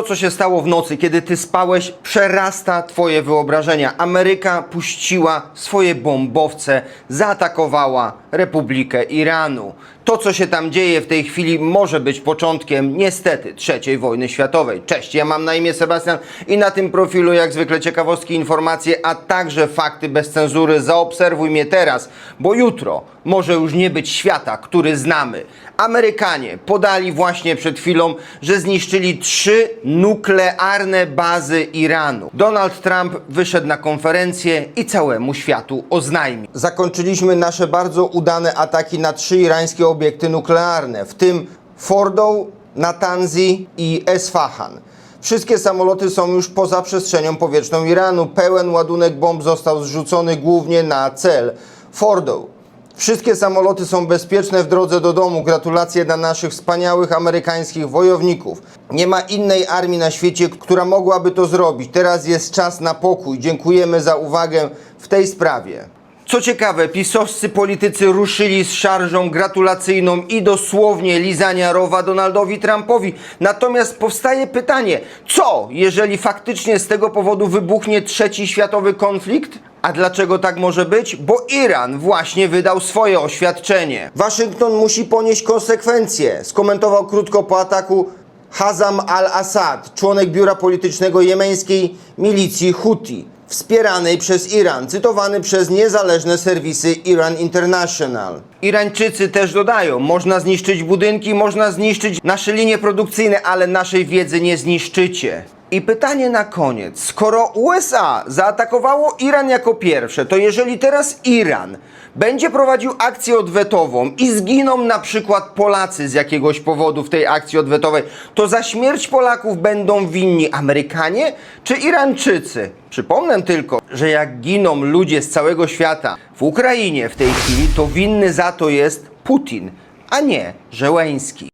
To, co się stało w nocy, kiedy ty spałeś, przerasta twoje wyobrażenia. Ameryka puściła swoje bombowce, zaatakowała Republikę Iranu. To, co się tam dzieje w tej chwili, może być początkiem, niestety, trzeciej wojny światowej. Cześć, ja mam na imię Sebastian i na tym profilu, jak zwykle, ciekawostki, informacje, a także fakty bez cenzury. Zaobserwuj mnie teraz, bo jutro może już nie być świata, który znamy. Amerykanie podali właśnie przed chwilą, że zniszczyli trzy nuklearne bazy Iranu. Donald Trump wyszedł na konferencję i całemu światu oznajmił. Zakończyliśmy nasze bardzo udane ataki na trzy irańskie obiekty nuklearne, w tym Fordow, Natanzi i Esfahan. Wszystkie samoloty są już poza przestrzenią powietrzną Iranu. Pełen ładunek bomb został zrzucony głównie na cel Fordow. Wszystkie samoloty są bezpieczne w drodze do domu. Gratulacje dla naszych wspaniałych amerykańskich wojowników. Nie ma innej armii na świecie, która mogłaby to zrobić. Teraz jest czas na pokój. Dziękujemy za uwagę w tej sprawie. Co ciekawe, pisowscy politycy ruszyli z szarżą gratulacyjną i dosłownie lizania rowa Donaldowi Trumpowi. Natomiast powstaje pytanie, co jeżeli faktycznie z tego powodu wybuchnie trzeci światowy konflikt? A dlaczego tak może być? Bo Iran właśnie wydał swoje oświadczenie. Waszyngton musi ponieść konsekwencje, skomentował krótko po ataku Hazam al-Assad, członek biura politycznego jemeńskiej milicji Houthi, wspieranej przez Iran, cytowany przez niezależne serwisy Iran International. Irańczycy też dodają, można zniszczyć budynki, można zniszczyć nasze linie produkcyjne, ale naszej wiedzy nie zniszczycie. I pytanie na koniec. Skoro USA zaatakowało Iran jako pierwsze, to jeżeli teraz Iran będzie prowadził akcję odwetową i zginą na przykład Polacy z jakiegoś powodu w tej akcji odwetowej, to za śmierć Polaków będą winni Amerykanie czy Irańczycy? Przypomnę tylko, że jak giną ludzie z całego świata w Ukrainie w tej chwili, to winny za to jest Putin, a nie Żeleński.